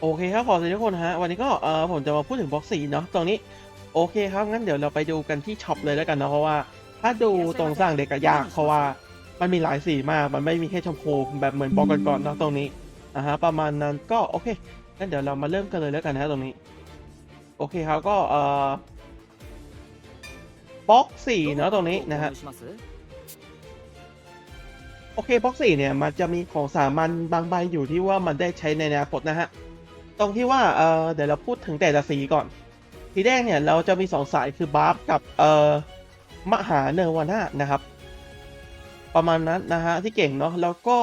โอเคครับขอสวัสดีทุกคนฮะวันนี้ก็เออผมจะมาพูดถึงบล็อกสีเนาะตรงนี้โอเคครับงั้นเดี๋ยวเราไปดูกันที่ช็อปเลยแล้วกันเนาะเพราะว่า ถ้าดูตรงสร้างเด็กก็ยากเพราะว่ามันมีหลายสีมากมันไม่มีแค่ชมพูแบบเหมือนบล็อกก่อนๆเนาะตรงนี้อ่าฮะประมาณนั้นก็โอเคงั้นเดี๋ยวเรามาเริ่มกันเลยแล้วกันนะตรงนี้ โอเคครับก็เอ่อบล็อกสี่เนาะตรงนี้นะฮะโอเคบล็อกสี่เนี่ยมันจะมีของสามัญบางใบอยู่ที่ว่ามันได้ใช้ในอนาคตนะฮะ ตรงที่ว่าเออเดี๋ยวเราพูดถึงแต่ละสีก่อน สีแดงเนี่ยเราจะมีสองสายคือบาร์ฟกับเอ่อมหาเนวานานะครับ ประมาณนั้นนะฮะที่เก่งเนาะแล้วก็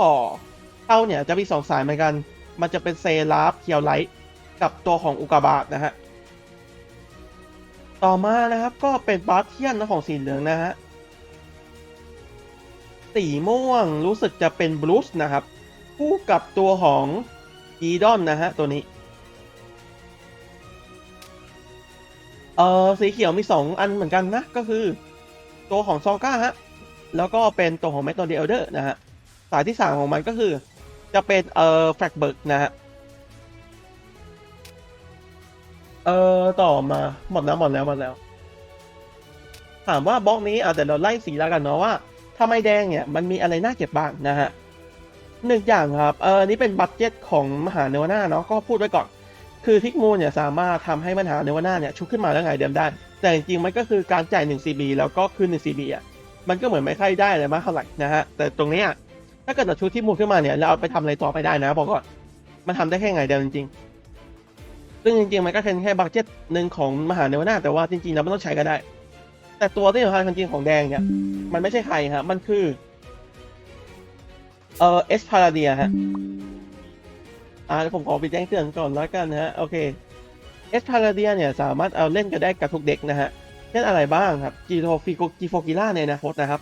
เท่าเนี่ยจะมีสองสายเหมือนกัน มันจะเป็นเซราฟเคียวไลท์กับตัวของอุกาบาตนะฮะต่อมานะครับก็เป็นบาร์เทียนของสีเหลืองนะฮะสีม่วงรู้สึกจะเป็นบลูสนะครับ คู่กับตัวของกีดอนนะฮะตัวนี้ เออสีเขียวมี 2 อันเหมือนกันนะ ก็คือ ตัวของซอก้าฮะ แล้วก็เป็นตัวของแมตโตเดลเดอร์นะฮะ สายที่ 3 ของมันก็คือ จะเป็นเอ่อแฟกเบิร์กนะฮะ เอ่อต่อมาหมดแล้วหมดแล้วหมดแล้ว ถามว่าบล็อกนี้อะแต่เราไล่สีแล้วกันเนาะว่าถ้าไม่แดงเนี่ยมันมีอะไรน่าเก็บบ้างนะฮะหนึ่งอย่างครับ เออนี่เป็นบัตเจ็ตของมหาเนวาน่าเนาะก็พูดไว้ก่อน คือทิกมูลเนี่ยสามารถทำให้มหาเนวาน่าเนี่ยชุบขึ้นมาแล้วไงเดิมได้ แต่จริงๆมันก็คือการจ่าย1 CB แล้วก็คืน1 CB อะมันก็เหมือนไม่ค่อยได้อะไรมากเท่าไหร่นะฮะแต่ตรงนี้ถ้าเกิดเราชุบทิกมูลขึ้นมาเนี่ยเราเอาไปทำอะไรต่อไปได้นะบอกก่อนมันทำได้แค่ไงเดียวจริงๆซึ่งจริงๆมันก็เป็นแค่บัตเจ็ตหนึ่งของมหาเนวนาแต่ว่าจริงๆเราไม่ต้องใช้ก็ได้ แต่ตัวที่สำคัญจริงๆของแดงเนี่ย มันไม่ใช่ใครครับมันคือเอ่อเอสพาราเดียฮะ อ่าเดี๋ยวผมขอไปแจ้งเตือนก่อนแล้วกันนะฮะโอเคเอสพาราเดียเนี่ยสามารถเอาเล่นกันได้กับทุกเด็กนะฮะเช่นอะไรบ้างครับจีโทฟิโกจีโฟกิล่าในอนาคตนะครับ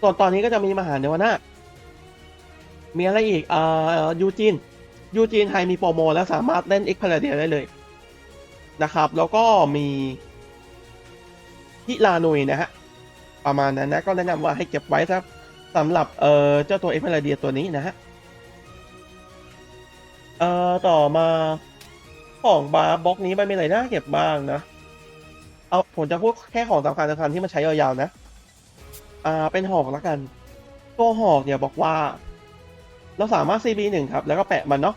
ส่วนตอนนี้ก็จะมีมหาเนวาน่ามีอะไรอีกอ่ายูจีนยูจีนไฮมีโปรโมแล้วสามารถเล่นเอ็กพาราเดียได้เลยนะครับ แล้วก็มีฮิลานุยนะฮะประมาณนั้นนะก็แนะนำว่าให้เก็บไว้ครับสำหรับเอ่อเจ้าตัวเอฟเฟลเดียตัวนี้นะฮะ เอ่อต่อมาของบาร์บล็อกนี้มันมีอะไรน่าเก็บบ้างนะ เอาผมจะพูดแค่ของสำคัญสำคัญที่มันใช้ยาวๆนะ อ่าเป็นหอกแล้วกัน ตัวหอกเนี่ยบอกว่า เราสามารถ CB หนึ่งครับ แล้วก็แปะมันเนาะ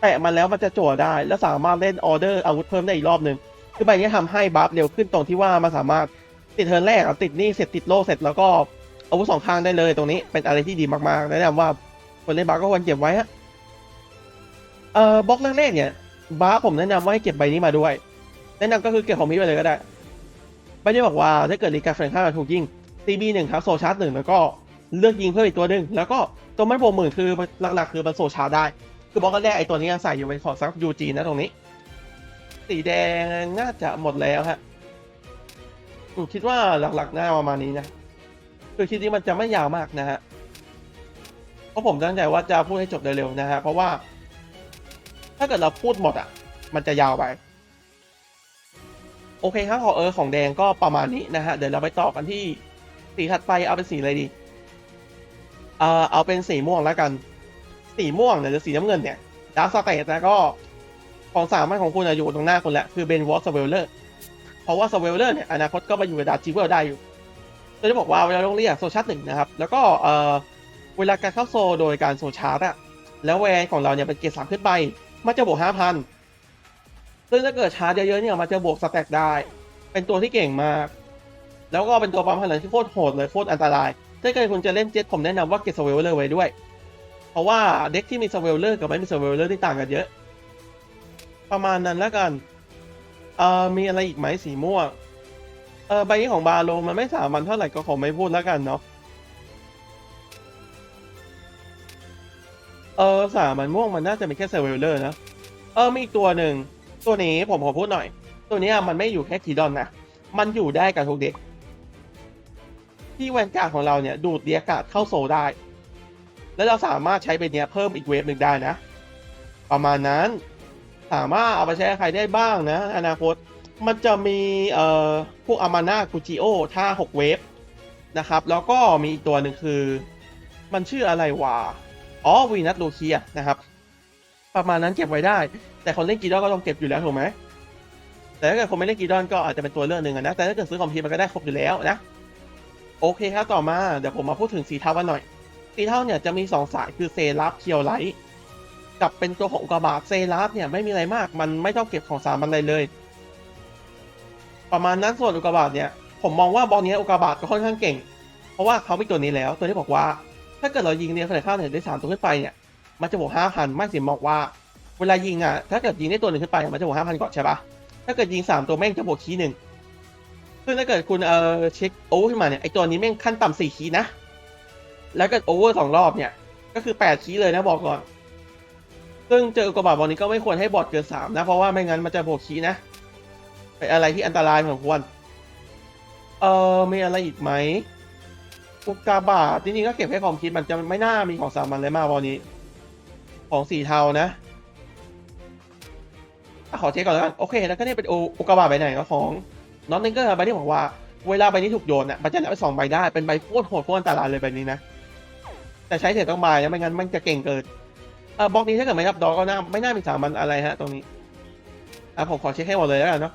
แปะมันแล้วมันจะจั่วได้ แล้วสามารถเล่นออเดอร์อาวุธเพิ่มได้อีกรอบหนึ่งคือใบนี้ทำให้บัฟเร็วขึ้นตรงที่ว่ามันสามารถติดเทิร์นแรกติดนี่เสร็จติดโล่เสร็จแล้วก็อาวุธสองข้างได้เลยตรงนี้เป็นอะไรที่ดีมากๆแนะนำว่าคนเล่นบัฟก็ควรเก็บไว้ฮะ เอ่อบล็อกแรกๆเนี่ยบัฟผมแนะนำว่าให้เก็บใบนี้มาด้วย แนะนำก็คือเก็บของมิดไปเลยก็ได้ใบนี้บอกว่าถ้าเกิดรีการแฟนข้าถูกยิง CB หนึ่งครับโซชาร์จหนึ่งแล้วก็เลือกยิงเพิ่มอีกตัวหนึ่งแล้วก็ตัวมันโบวกหมื่นคือหลักๆ คือมันโซชาร์จได้ คือบล็อกแรกไอตัวนี้ยังใส่อยู่เป็นของซักยูจีนะตรงนี้ สีแดงน่าจะหมดแล้วฮะผมคิดว่าหลักๆหน้าประมาณนี้นะคือคลิปนี้มันจะไม่ยาวมากนะฮะเพราะผมตั้งใจว่าจะพูดให้จบเร็วๆนะฮะเพราะว่า ถ้าเกิดเราพูดหมดอะ มันจะยาวไป โอเคครับของเออของแดงก็ประมาณนี้นะฮะ เดี๋ยวเราไปต่อกันที่สีถัดไปเอาเป็นสีอะไรดี เอ่อเอาเป็นสีม่วงแล้วกัน สีม่วงเนี่ยหรือสีน้ำเงินเนี่ยดาร์สเตทนะก็ของสามารถของคุณอยู่ตรงหน้าคุณแหละ คือเบนวอสเวลเลอร์เพราะว่าสเวลเลอร์เนี่ยอนาคตก็ไปอยู่กับดาร์จิเวลได้อยู่เราจะบอกว่าเวลาลงเรียกโซชาร์หนึ่งนะครับ แล้วก็เอ่อเวลาการเข้าโซโดยการโซชาร์ตอะแล้วแวนของเราเนี่ยเป็นเกรดสามขึ้นไป มันจะบวกห้าพันซึ่งถ้าเกิดชาร์จเยอะๆเนี่ยมันจะบวกสแต็กได้ เป็นตัวที่เก่งมาก แล้วก็เป็นตัวปั๊มพลังที่โคตรโหดเลยโคตรอันตราย ถ้าเกิดคุณจะเล่นเจ็ตผมแนะนำว่าเก็บสเวลเลอร์ไว้ด้วย เพราะว่าเด็กที่มีสเวลเลอร์กับไม่มีสเวลเลอร์ที่ต่างกันเยอะ ประมาณนั้นแล้วกันเอ่อมีอะไรอีกไหมสีม่วงเออใบนี้ของบาโลมันไม่สามันเท่าไหร่ก็ขอไม่พูดแล้วกันเนาะ ออสามันม่วงมันน่าจะเป็นแค่เซเวลเลอร์นะเออมีอีกตัวหนึ่งตัวนี้ผมขอพูดหน่อย ตัวนี้มันไม่อยู่แค่คีดอนนะมันอยู่ได้กับทุกเด็ก ที่แวนการ์ดของเราเนี่ยดูดเดียกาดเข้าโซได้ แล้วเราสามารถใช้เป็นเนี้ยเพิ่มอีกเวฟหนึ่งได้นะ ประมาณนั้นสามารถเอาไปใช้ใครได้บ้างนะ อนาคตมันจะมีเอ่อพวกอามาน่ากูจิโอท่า 6 เวฟนะครับ แล้วก็มีอีกตัวหนึ่งคือ มันชื่ออะไรวะ อ๋อวีนัสโลเคียนะครับ ประมาณนั้นเก็บไว้ได้ แต่คนเล่นกีดอนก็ต้องเก็บอยู่แล้วถูกไหมแต่ถ้าเกิดคนไม่เล่นกีดอนก็อาจจะเป็นตัวเลือกหนึ่งนะ แต่ถ้าเกิดซื้อคอมพิวมันก็ได้ครบอยู่แล้วนะ โอเคครับต่อมาเดี๋ยวผมมาพูดถึงสีเทากันหน่อย สีเทาเนี่ยจะมีสองสายคือเซราฟเคียวไลท์กับเป็นตัวของกกาบาตเซราฟเนี่ยไม่มีอะไรมาก มันไม่ต้องเก็บของสามันอะไรเลย ประมาณนั้นส่วนอุกกาบาตเนี่ยผมมองว่าบอลนี้อุกกาบาตก็ค่อนข้างเก่ง เพราะว่าเขามีตัวนี้แล้ว ตัวนี้บอกว่า ถ้าเกิดเรายิงเนี่ยขนาดข้าวเนี่ยได้สามตัวขึ้นไปเนี่ย มันจะบวกห้าพันไม่สิบอกว่า เวลายิงอะ ถ้าเกิดยิงได้ตัวหนึ่งขึ้นไป มันจะบวกห้าพันก่อนใช่ปะถ้าเกิดยิงสามตัวแม่งจะบวกคีหนึ่งซึ่งถ้าเกิดคุณเอ่อเช็คโอเวอร์ขึ้นมาเนี่ยไอตัวนี้แม่งขั้นต่ำสี่คีนะ แล้วก็โอเวอร์สองรอบเนี่ย ก็คือแปดคีเลยนะบอกก่อน ซึ่งเจออุกกาบาตบอลนี้ก็ไม่ควรให้บอดเกินสามนะ เพราะว่าไม่งั้นมันจะบวกคีนะเป็นอะไรที่อันตรายพอสมควรเออมีอะไรอีกไหม อุกกาบาตจริงๆก็เก็บให้ของคิดมันจะไม่น่ามีของสามัญเลยมากวันนี้ ของสีเทานะอะขอเช็คก่อนแล้วกันโอเค แล้วก็เนี่ยเป็นอุอุกกาบาตใบไหนก็ของน้องนึงก็ใบที่บอกว่าเวลาใบนี้ถูกโยนอะมันจะนับไปสองใบได้เป็นใบโคตรโหดโคตรอันตรายเลยใบนี้นะ แต่ใช้เสร็จต้องบายนะไม่งั้นมันจะเก่งเกินเออบล็อกนี้ถ้าเกิดไม่นับดอกก็น่าไม่น่ามีสามัญอะไรฮะ ตรงนี้อะผมขอเช็คให้หมดเลยแล้วกันเนาะ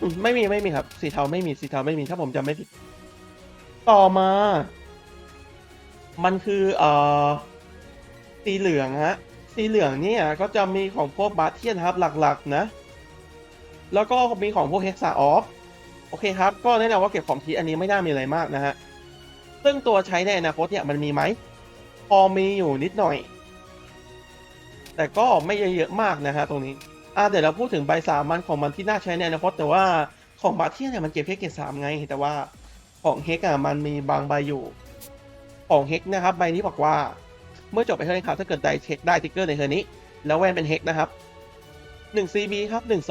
อืมไม่มีไม่มีครับ สีเทาไม่มีสีเทาไม่มีถ้าผมจำไม่ผิด ต่อมา มันคือเอ่อสีเหลืองฮะ สีเหลืองเนี่ยก็จะมีของพวกบาเทียนครับหลักๆนะ แล้วก็มีของพวกเฮกซาออฟโอเคครับ ก็แนะนำว่าเก็บของทีอันนี้ไม่น่ามีอะไรมากนะฮะ ซึ่งตัวใช้ในอนาคตเนี่ยมันมีไหมพอมีอยู่นิดหน่อย แต่ก็ไม่เยอะๆมากนะฮะตรงนี้ อ่าเดี๋ยวเราพูดถึงใบสามัญของมันที่น่าใช้ในอนาคตแต่ว่าของบาเทียเนี่ยมันเก็บแค่เกรดสามไง แต่ว่าของเฮกอะมันมีบางใบอยู่ ของเฮกนะครับใบนี้บอกว่า เมื่อจบไปเท่านี้ครับถ้าเกิดได้เช็คได้ติ๊กเกอร์ในเทอร์นี้ แล้วแวนเป็นเฮกนะครับหนึ่ง CB ครับหนึ่งโซ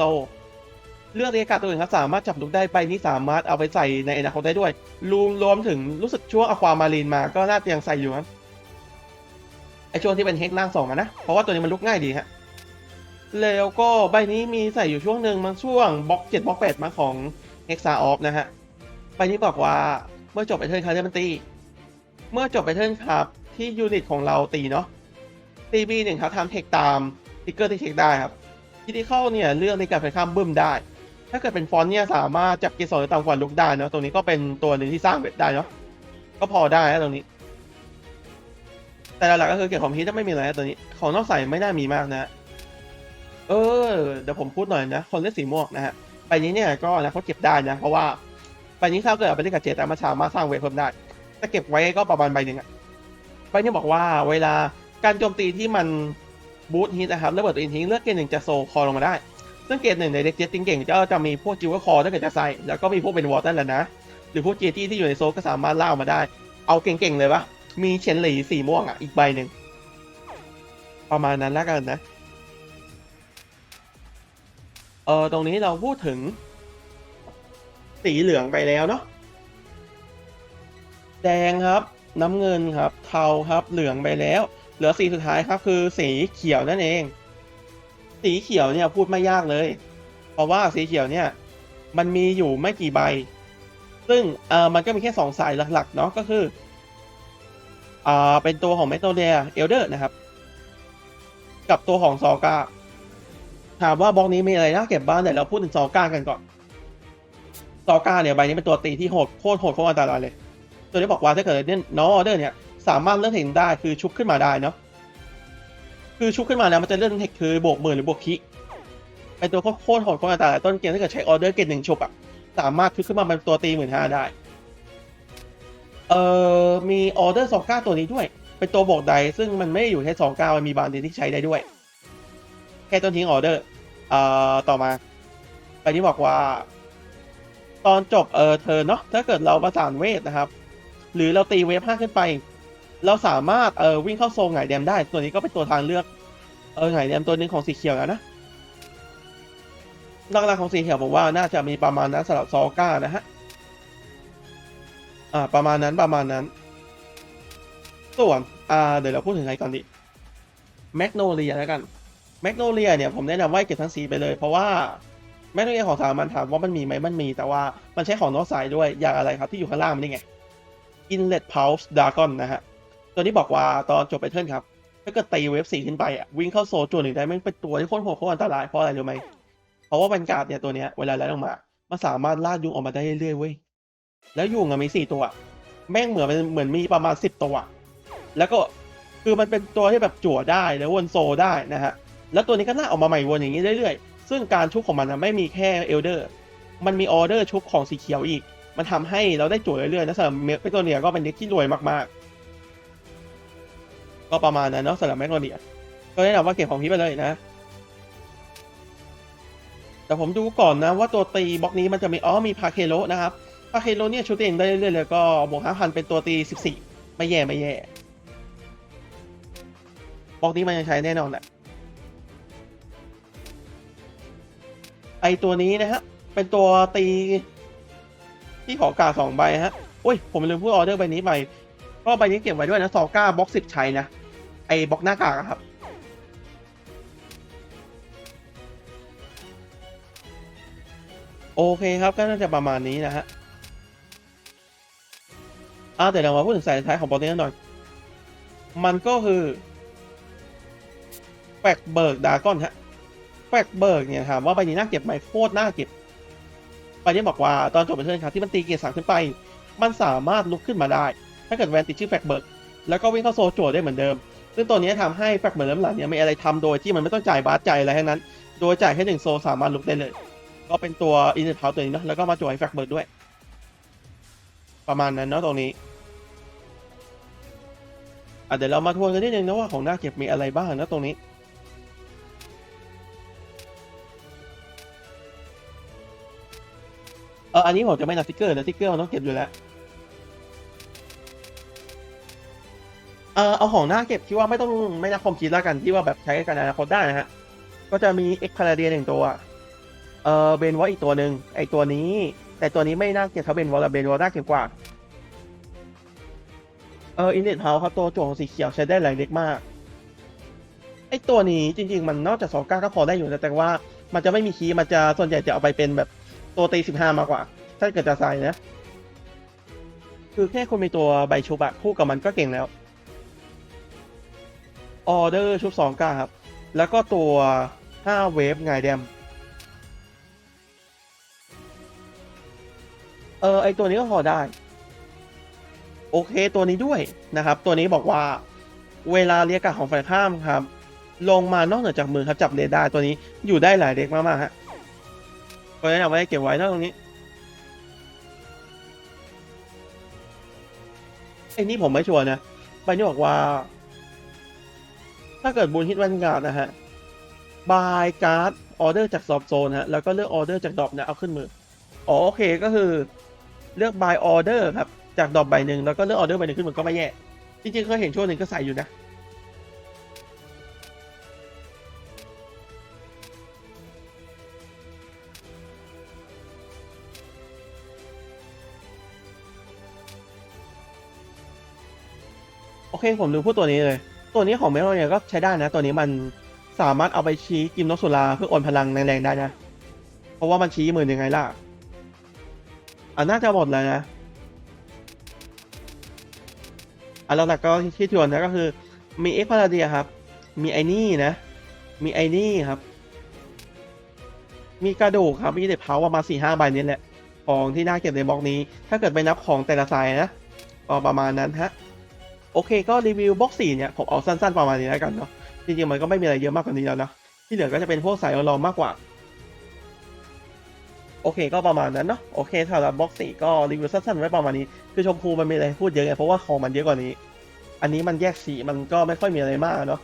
เลือกเรียกกาตัวอื่นครับสามารถจับลูกได้ใบนี้สามารถเอาไปใส่ในอนาคตได้ด้วยรวมรวมถึงรู้สึกช่วงอความารีนมาก็น่าจะยังใส่อยู่ครับไอช่วงที่เป็นเฮกล่างสองนะเพราะว่าตัวนี้มันลุกง่ายดีฮะ แล้วก็ใบนี้มีใส่อยู่ช่วงหนึ่งมันช่วงบล็อกเจ็ดบล็อกแปดมาของ h e x a o f นะฮะ ใบนี้บอกว่าเมื่อจบไปเทิร์นคาร์เดมันตี เมื่อจบไปเทิร์นครับ ที่ยูนิตของเราตีเนาะตีบีหนึ่งครับทำเทคตามติ๊กเกอร์ที่เทคได้ครับที่ที่เข้าเนี่ยเลือกในการไปข้ามบึ้มได้ ถ้าเกิดเป็นฟอนต์เนี่ยสามารถจับเกสรต่ำกว่าลุกได้เนาะตรงนี้ก็เป็นตัวหนึ่งที่สร้างเวทได้เนาะก็พอได้นะตรงนี้ แต่หลักๆก็คือเกี่ยวกับความฮิตถ้าไม่มีอะไรนะตัวนี้ ของนอกใส่ไม่น่ามีมากนะ เออเดี๋ยวผมพูดหน่อยนะ คนเล่นสีม่วงนะฮะใบนี้เนี่ยก็นะเขาเก็บได้นะ เพราะว่าใบนี้ถ้าเกิดเอาไปเล่นกับเจต่มาสามารถสร้างเวทเพิ่มได้ถ้าเก็บไว้ก็ประมาณใบหนึ่งอะใบนี้บอกว่าเวลาการโจมตีที่มันบูทฮิตนะครับระเบิดตัวเองทิ้งเลือกเกรดหนึ่งจะโซคอลงมาได้ ซึ่งเกรดหนึ่งในเด็กเจตติงเก่งก็จะมีพวกจิวเวอร์คอถ้าเกิดจะใส่แล้วก็มีพวกเป็นวอตนั่นแหละนะหรือพวกเจตี้ที่อยู่ในโซก็สามารถล่าออกมาได้ เอาเก่งๆเลยปะมีเชนหลีสีม่วงอะอีกใบหนึ่งประมาณนั้นแล้วกันนะ เออตรงนี้เราพูดถึง สีเหลืองไปแล้วเนาะแดงครับ น้ำเงินครับ เทาครับเหลืองไปแล้ว เหลือสีสุดท้ายครับ คือสีเขียวนั่นเอง สีเขียวเนี่ยพูดไม่ยากเลย เพราะว่าสีเขียวเนี่ย มันมีอยู่ไม่กี่ใบ ซึ่งเออมันก็มีแค่สองสายหลักๆเนาะก็คืออ่าเป็นตัวของแมกโนเลียเอลเดอร์นะครับ กับตัวของซอกา ถามว่าบล็อกนี้มีอะไรน่าเก็บบ้างเดี๋ยวเราพูดถึงซอก้ากันก่อนซอก้าเนี่ยใบนี้เป็นตัวตีที่โหดโคตรโหดโคตรอันตรายเลย ตัวนี้บอกว่าถ้าเกิดเล่นนองออเดอร์เนี่ยสามารถเลื่อนเทคได้คือชุบขึ้นมาได้เนาะคือชุบขึ้นมาแล้วมันจะเลื่อนเทคคือบวกหมื่นหรือบวกคิไอตัวโคตรโหดโคตรอันตรายต้นเกมถ้าเกิดใช้ออเดอร์เกตหนึ่งชุบอะสามารถชุบขึ้นมาเป็นตัวตีหมื่นห้าได้เอ่อมีออเดอร์ซอก้าตัวนี้ด้วย เป็นตัวบวกใดซึ่งมันไม่ได้อยู่แค่สองก้ามันมีบางทีที่ใช้ได้ด้วย แค่ต้นทิ้งออเดอร์เอ่อต่อมาไปนี้บอกว่า ตอนจบเออเธอเนาะถ้าเกิดเราประสานเวทนะครับ หรือเราตีเวฟห้าขึ้นไป เราสามารถเออวิ่งเข้าโซนหงายแดมได้ ตัวนี้ก็เป็นตัวทางเลือกเออหงายแดมตัวหนึงของสีเขียวแล้วนะหลักๆของสีเขียวผมว่าน่าจะมีประมาณนั้นสำหรับซอก้านะฮะอ่าประมาณนั้นประมาณนั้น ส่วนอ่าเดี๋ยวเราพูดถึงอะไรก่อนดิแมกโนเลียแล้วกัน แมกโนเลียเนี่ยผมแนะนำว่าเก็บทั้งสีไปเลย เพราะว่าแมกโนเลียของสามันถามว่ามันมีไหมมันมี แต่ว่ามันใช้ของนอสายด้วยอย่างอะไรครับที่อยู่ข้างล่างมันนี่ไง Inlet Pulse Dragon นะฮะ ตัวนี้บอกว่าตอนจบไปเทิร์นครับ ถ้าเกิดตีเวฟสี่ขึ้นไปอะวิ่งเข้าโซนจวนหนึ่งได้แม่งเป็นตัวที่โคตรโหดโคตรอันตรายเพราะอะไรรู้ไหมเพราะว่าบรรกาศเนี่ยตัวเนี้ยเวลาไล่ลงมา มันสามารถลากยุงออกมาได้เรื่อยๆเว้ยแล้วยุงอะมีสี่ตัว แม่งเหมือนเป็นเหมือนมีประมาณสิบตัว แล้วก็คือมันเป็นตัวที่แบบจั่วได้แล้ววนโซได้นะฮะ แล้วตัวนี้ก็ลาออกมาใหม่วนอย่างนี้เรื่อยๆ ซึ่งการชุบของมันนะไม่มีแค่เอลเดอร์ มันมีออเดอร์ชุบของสีเขียวอีก มันทำให้เราได้จั่วเรื่อยๆนะสำหรับเมกโตเนียก็เป็นเด็กที่รวยมากๆ ก็ประมาณนั้นเนาะสำหรับแมกโนเนีย ก็แนะนำว่าเก็บของพี่ไปเลยนะ แต่ผมดูก่อนนะว่าตัวตีบล็อกนี้มันจะมีอ๋อมีพาเคโลนะครับ พาเคโลเนี่ยชุดเองได้เรื่อยๆเลยก็บวกห้าพันเป็นตัวตีสิบสี่ไม่แย่ไม่แย่บล็อกนี้มันยังใช้แน่นอนแหละ ไอตัวนี้นะฮะ เป็นตัวตี ที่ขอกาสองใบฮะโอ้ย ผมลืมพูดออเดอร์ใบนี้ไปก็ใบนี้เก็บไว้ด้วยนะซอก้าบล็อกสิบใช้นะ ไอบล็อกหน้ากากครับโอเคครับก็น่าจะประมาณนี้นะฮะอ่าแต่เรามาพูดถึงสายท้ายของบอลนี้หน่อย มันก็คือแฟกเบิร์กดากอนฮะ แฟกเบิร์กเนี่ยถามว่าใบนี้น่าเก็บไหมโคตรน่าเก็บใบนี้บอกว่าตอนจบเป็นเทิร์นครับที่มันตีเกียร์สามขึ้นไป มันสามารถลุกขึ้นมาได้ ถ้าเกิดแวนติดชื่อแฟกเบิร์กแล้วก็วิ่งเข้าโซโจได้เหมือนเดิม ซึ่งตัวนี้ทำให้แฟกเบิร์กเริ่มหลังเนี่ยไมีอะไรทำโดยที่มันไม่ต้องจ่ายบาสจ่ายอะไรทั้งนั้น โดยจ่ายแค่หนึ่งโซสามารถลุกได้เลย ก็เป็นตัวอินเ r อร์พาวตัวนี้เนาะแล้วก็มาจอยแฟกเบิร์ดด้วย ประมาณนั้นเนาะตรงนี้อะเดี๋ยวเรามาทวนกันนิดนึงนะว่าของหน้าเก็บมีอะไรบ้างนะตรงนี้ เอออันนี้ผมจะไม่นับสติกเกอร์นะสติกเกอร์มันต้องเก็บอยู่แล้ว เออเอาของหน้าเก็บที่ว่าไม่ต้องไม่นับคอมคิดแล้วกันที่ว่าแบบใช้กันในอนาคตได้นะฮะ ก็จะมีเอ็กพาราเดียหนึ่งตัว เออเบนวอลอีกตัวหนึ่งไอตัวนี้ แต่ตัวนี้ไม่น่าเก็บเท่าเบนวอลแต่เบนวอลน่าเก็บกว่า เอออินเด็ดเฮาครับตัวโจงสีเขียวใช้ได้หลายเด็กมากไอตัวนี้จริง ๆ มันนอกจากสองก้าก็พอได้อยู่นะแต่ว่ามันจะไม่มีคีย์มันจะส่วนใหญ่จะเอาไปเป็นแบบ ตัวตีสิบห้ามากกว่า ถ้าเกิดจะใส่นะ คือแค่คุณมีตัวใบชุบอะคู่กับมันก็เก่งแล้ว ออเดอร์ชุบสองก้าครับ แล้วก็ตัวห้าเวฟไงแดมเออไอตัวนี้ก็พอได้ โอเคตัวนี้ด้วยนะครับ ตัวนี้บอกว่าเวลาเรียกกาของฝ่ายข้ามครับ ลงมานอกเหนือจากมือครับจับเดได้ตัวนี้อยู่ได้หลายเด็กมากๆฮะ ก็แนะนำไว้เก็บไว้นะตรงนี้ไอ้นี่ผมไม่ชัวร์นะใบนี้บอกว่า ถ้าเกิดบุญฮิตวันการ์ดนะฮะบายการ์ดออเดอร์จากซอฟโซนฮะแล้วก็เลือกออเดอร์จากดอปนะเอาขึ้นมืออ๋อโอเคก็คือเลือก buy order ครับจากดอปใบหนึ่งแล้วก็เลือกออเดอร์ใบหนึ่งขึ้นมันก็ไม่แย่จริงๆเคยเห็นช่วงหนึ่งก็ใส่อยู่นะ เคผมลืมพูดตัวนี้เลย ตัวนี้ของเมโลเนี่ยก็ใช้ได้นะ ตัวนี้มันสามารถเอาไปชี้กิมนกสุราเพื่อโอนพลังแรงๆได้นะ เพราะว่ามันชี้มือยังไงล่ะอะน่าจะหมดแล้วนะอะแล้วหลักก็ที่ทวนนะก็คือมีเอ็กพาราเดียครับ มีไอ้นี่นะ มีไอ้นี่ครับ มีกระดูกครับ มีเด็ดเผาประมาณสี่ห้าใบนี้แหละ ของที่น่าเก็บในบล็อกนี้ ถ้าเกิดไปนับของแต่ละสายนะก็ประมาณนั้นฮะ โอเคก็รีวิวบล็อกสี่เนี่ยผมเอาสั้นๆประมาณนี้แล้วกันเนาะจริงๆมันก็ไม่มีอะไรเยอะมากกว่านี้แล้วนะที่เหลือก็จะเป็นพวกสายรอมากกว่า โอเคก็ประมาณนั้นเนาะโอเคสำหรับบล็อกสี่ก็รีวิวสั้นๆไว้ประมาณนี้คือชมพูมันมีอะไรพูดเยอะไงเพราะว่าของมันเยอะกว่านี้ อันนี้มันแยกสีมันก็ไม่ค่อยมีอะไรมากเนาะ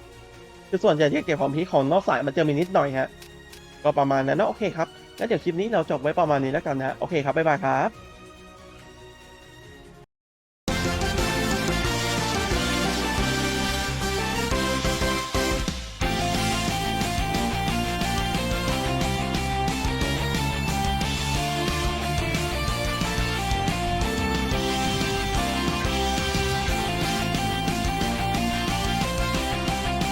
คือส่วนใหญ่ที่เก็บของพีของนอกสายมันจะมีนิดหน่อยฮะก็ประมาณนั้นเนาะโอเคครับงั้นเดี๋ยวคลิปนี้เราจบไว้ประมาณนี้แล้วกันนะโอเคครับบ๊ายบายครับ